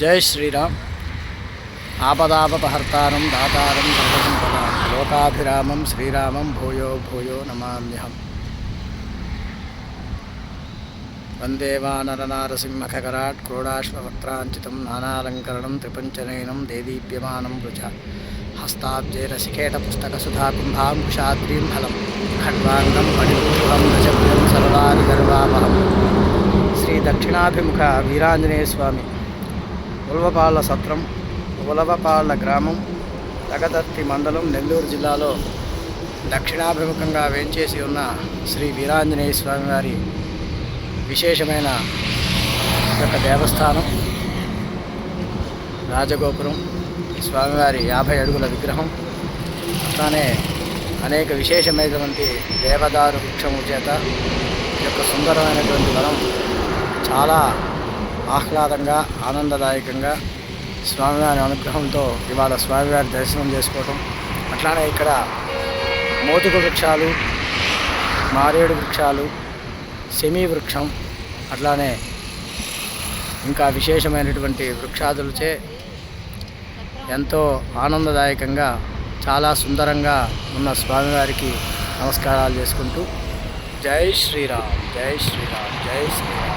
జై శ్రీరామ్. ఆపదాపహర్తారం దాతారం సర్వం పదాం. లోకాభిరామం శ్రీరామం భూయో భూయో నమామ్యహం. వందేవానరనారసింహకరాట్ వానరనారసింహకరాట్ నానాలంకరణం త్రిపంచనయనం దేదీప్యమానం వృజ. హస్తాబ్జైరసికేటపుస్తకసుధాకుంభాం కుషాద్రీం ఫలం. ఖడ్వాంగం మణిపూర్వం దశభుజం సర్వాని గర్వామహం శ్రీ దక్షిణాభిముఖ వీరాంజనేయ స్వామి ఉల్వపాళ్ళ సత్రం ఉలవపాళ్ళ గ్రామం తగదర్తి మండలం నెల్లూరు జిల్లాలో దక్షిణాభిముఖంగా వేంచేసి ఉన్న శ్రీ వీరాంజనేయ స్వామి వారి విశేషమైన యొక్క దేవస్థానం రాజగోపురం స్వామివారి యాభై అడుగుల విగ్రహం అట్లానే అనేక విశేషమైనటువంటి దేవదారు వృక్షము చేత ఈ యొక్క సుందరమైనటువంటి వనం చాలా ఆహ్లాదంగా ఆనందదాయకంగా స్వామివారి అనుగ్రహంతో ఇవాళ స్వామివారి దర్శనం చేసుకోవటం. అట్లానే ఇక్కడ మోతుకు వృక్షాలు మారేడు వృక్షాలు సెమీ వృక్షం అట్లానే ఇంకా విశేషమైనటువంటి వృక్షాదులచే ఎంతో ఆనందదాయకంగా చాలా సుందరంగా ఉన్న స్వామివారికి నమస్కారాలు చేసుకుంటూ జై శ్రీరామ్ జై శ్రీరామ్ జై శ్రీరామ్.